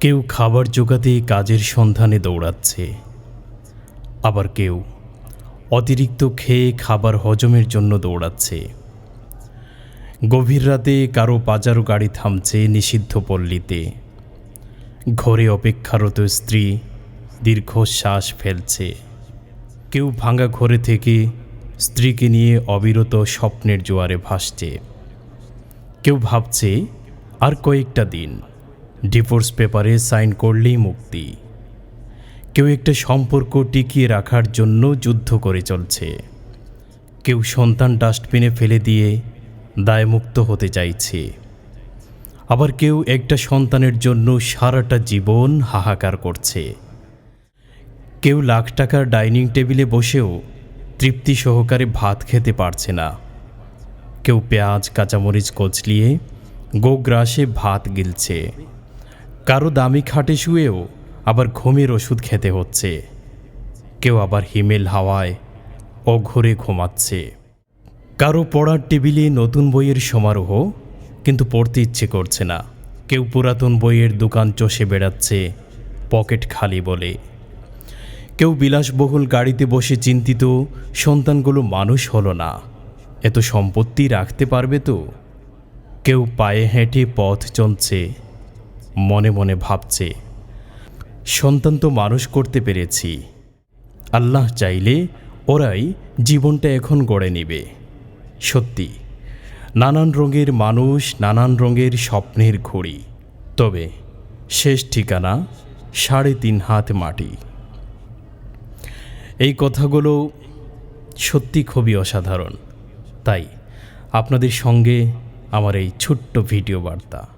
কেউ খাবার জোগাতে কাজের সন্ধানে দৌড়াচ্ছে। আবার কেউ অতিরিক্ত খেয়ে খাবার হজমের জন্য দৌড়াচ্ছে। গভীর রাতে কারও পাজারো গাড়ি থামছে নিষিদ্ধ পল্লীতে। ঘরে অপেক্ষারত স্ত্রী দীর্ঘশ্বাস ফেলছে। কেউ ভাঙা ঘরে থেকে স্ত্রীকে নিয়ে অবিরত স্বপ্নের জোয়ারে ভাসছে। কেউ ভাবছে, আর কয়েকটা দিন। ডিভোর্স পেপারে সাইন করলেই মুক্তি। কেউ একটা সম্পর্ক টিকিয়ে রাখার জন্য যুদ্ধ করে চলছে। কেউ সন্তান ডাস্টবিনে ফেলে দিয়ে দায়মুক্ত হতে চাইছে। আবার কেউ একটা সন্তানের জন্য সারাটা জীবন হাহাকার করছে। কেউ লাখ টাকার ডাইনিং টেবিলে বসেও তৃপ্তি সহকারে ভাত খেতে পারছে না। কেউ পেঁয়াজ, কাঁচামরিচ কচলিয়ে গোগ্রাসে ভাত গিলছে। কারও দামি খাটে শুয়েও আবার ঘুমের ওষুধ খেতে হচ্ছে। কেউ আবার হিমেল হাওয়ায় অঘরে ঘুমাচ্ছে। কারও পড়ার টেবিলে নতুন বইয়ের সমারোহ, কিন্তু পড়তে ইচ্ছে করছে না। কেউ পুরাতন বইয়ের দোকান চষে বেড়াচ্ছে, পকেট খালি বলে। কেউ বিলাসবহুল গাড়িতে বসে চিন্তিত, সন্তানগুলো মানুষ হলো না। এত সম্পত্তি রাখতে পারবে তো? কেউ পায়ে হেঁটে পথ চলছে মনে মনে ভাবছে, সন্তান তো মানুষ করতে পেরেছি। আল্লাহ চাইলে ওরাই জীবনটা এখন গড়ে নেবে। সত্যি, নানান রঙের মানুষ নানান রঙের স্বপ্নের ঘড়ি। তবে শেষ ঠিকানা সাড়ে তিন হাত মাটি। এই কথাগুলো সত্যি খুবই অসাধারণ। তাই আপনাদের সঙ্গে আমার এই ছোট্ট ভিডিও বার্তা।